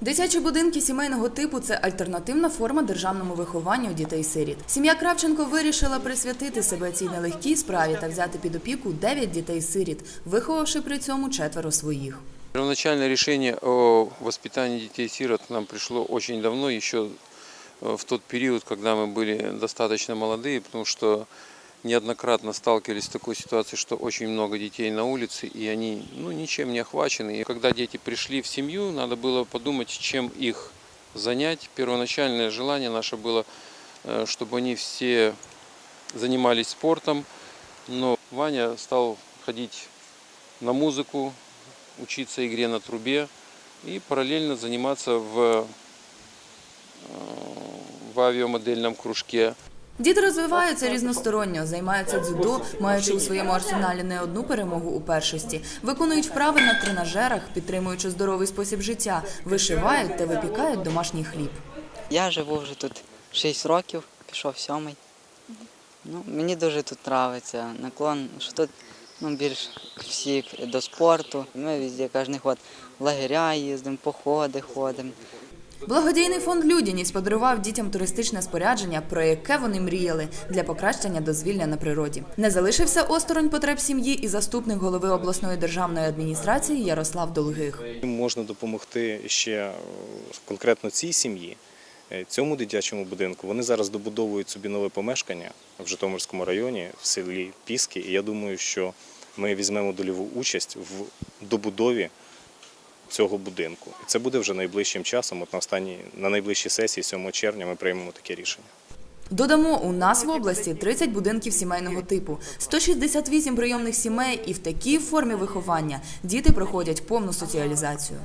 Дитячі будинки сімейного типу це альтернативна форма державному вихованню дітей-сиріт. Сім'я Кравченко вирішила присвятити себе цій нелегкій справі та взяти під опіку 9 дітей-сиріт, виховавши при цьому четверо своїх. Первоначальное решение о воспитании детей-сирот к нам пришло очень давно, еще э, в тот период, когда мы были достаточно молодые, потому что Неоднократно сталкивались с такой ситуацией, что очень много детей на улице, и они ну, ничем не охвачены. И когда дети пришли в семью, надо было подумать, чем их занять. Первоначальное желание наше было, э, чтобы они все занимались спортом, но Ваня стал ходить на музыку, учиться игре на трубе и параллельно заниматься в, э, в авиамодельном кружке. Діти розвиваються різносторонньо, займаються дзюдо, маючи у своєму арсеналі не одну перемогу у першості, виконують вправи на тренажерах, підтримуючи здоровий спосіб життя, вишивають та випікають домашній хліб. Я живу вже тут 6 років, пішов сьомий. Ну, мені дуже тут подобається наклон, що тут ну, більш всі до спорту. Ми везде кожен год в лагеря їздимо, походи ходимо. Благодійний фонд Людяність подарував дітям туристичне спорядження, про яке вони мріяли для покращення дозвілля на природі. Не залишився осторонь потреб сім'ї і заступник голови обласної державної адміністрації Ярослав Долгих. Можна допомогти ще е, конкретно цій сім'ї, е, цьому дитячому будинку. Вони зараз добудовують собі нове помешкання в Житомирському районі, в селі Піски. І я думаю, що ми візьмемо дольову участь в добудові цього будинку. І це буде вже найближчим часом. От на останній на найближчій сесії, 7 червня, ми приймемо таке рішення. Додамо, у нас в області 30 будинків сімейного типу, 168 прийомних сімей, і в такій формі виховання діти проходять повну соціалізацію.